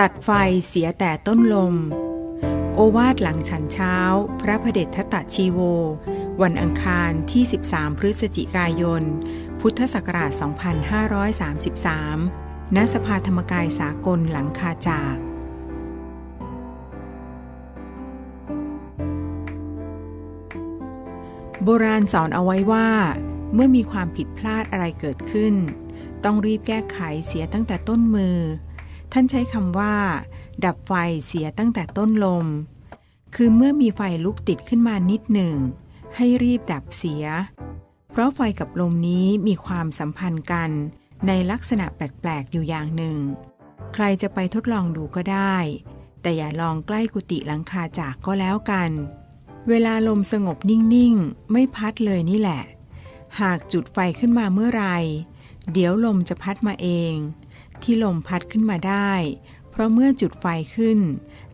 ตัดไฟเสียแต่ต้นลม โอวาทหลังฉันเช้า พระพเดชทตชีโว วันอังคารที่ 13 พฤศจิกายน พุทธศักราช 2533 ณ สภาธรรมกายสากลหลังคาจากโบราณสอนเอาไว้ว่า เมื่อมีความผิดพลาดอะไรเกิดขึ้น ต้องรีบแก้ไขเสียตั้งแต่ต้นมือ ท่านใช้คำว่า ดับไฟเสียตั้งแต่ต้นลม คือเมื่อมีไฟลุกติดขึ้นมานิดหนึ่ง ให้รีบดับเสีย เพราะไฟกับลมนี้มีความสัมพันธ์กัน ในลักษณะแปลก ๆ อยู่อย่างหนึ่ง ใครจะไปทดลองดูก็ได้ แต่อย่าลองใกล้กุฏิหลังคาจากก็แล้วกัน เวลาลมสงบนิ่ง ๆ ไม่พัดเลยนี่แหละ หากจุดไฟขึ้นมาเมื่อไร เดี๋ยวลมจะพัดมาเอง ที่ลมพัดขึ้นมาได้ เพราะเมื่อจุดไฟขึ้น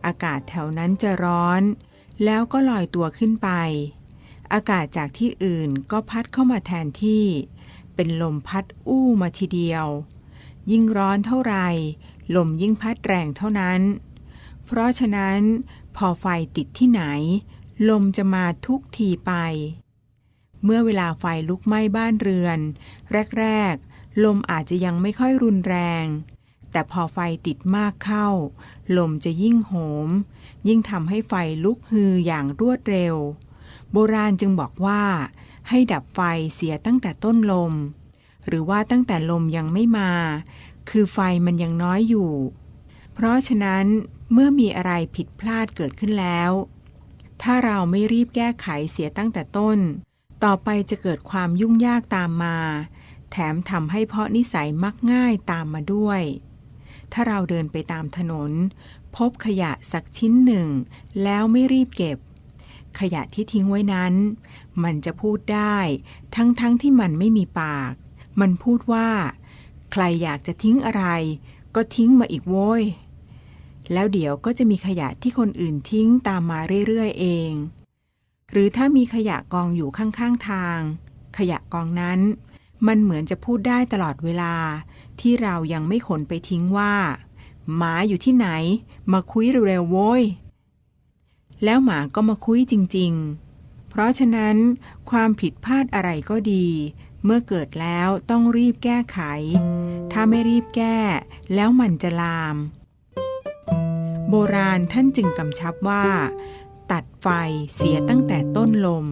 อากาศแถวนั้นจะร้อน แล้วก็ลอยตัวขึ้นไป อากาศจากที่อื่นก็พัดเข้ามาแทนที่ เป็นลมพัดอู้มาทีเดียว ยิ่งร้อนเท่าไรลมยิ่งพัดแรงเท่านั้น เพราะฉะนั้น พอไฟติดที่ไหน ลมจะมาทุกทีไป เมื่อเวลาไฟลุกไหม้บ้านเรือน แรก ๆ ลมอาจจะยังไม่ค่อยรุนแรง แต่พอไฟติดมากเข้า ลมจะยิ่งโหม ยิ่งทำให้ไฟลุกฮืออย่างรวดเร็ว โบราณจึงบอกว่า ให้ดับไฟเสียตั้งแต่ต้นลม หรือว่าตั้งแต่ลมยังไม่มา คือไฟมันยังน้อยอยู่ เพราะฉะนั้นเมื่อมีอะไรผิดพลาดเกิดขึ้นแล้ว ถ้าเราไม่รีบแก้ไขเสียตั้งแต่ต้น ต่อไปจะเกิดความยุ่งยากตามมา แถมทำให้เพาะนิสัยมักง่ายตามมาด้วย ถ้าเราเดินไปตามถนน พบขยะสักชิ้นหนึ่ง แล้วไม่รีบเก็บ ขยะที่ทิ้งไว้นั้น มันจะพูดได้ ทั้งๆทที่มันไม่มีปาก มันพูดว่า ใครอยากจะทิ้งอะไร ก็ทิ้งมาอีกโว้ย แล้วเดี๋ยวก็จะมีขยะที่คนอื่นทิ้งตามมาเรื่อยๆเอง หรือถ้ามีขยะกองอยู่ข้างๆทาง ขยะกองนั้น มันเหมือนจะพูดได้ตลอดเวลา ที่เรายังไม่ขนไปทิ้งว่าหมาอยู่ที่ไหน มาคุยเร็วๆโว้ย แล้วหมาก็มาคุยจริง ๆ เพราะฉะนั้น ความผิดพลาดอะไรก็ดี เมื่อเกิดแล้วต้องรีบแก้ไข ถ้าไม่รีบแก้ แล้วมันจะลาม โบราณท่านจึงกำชับว่า ตัดไฟเสียตั้งแต่ต้นลม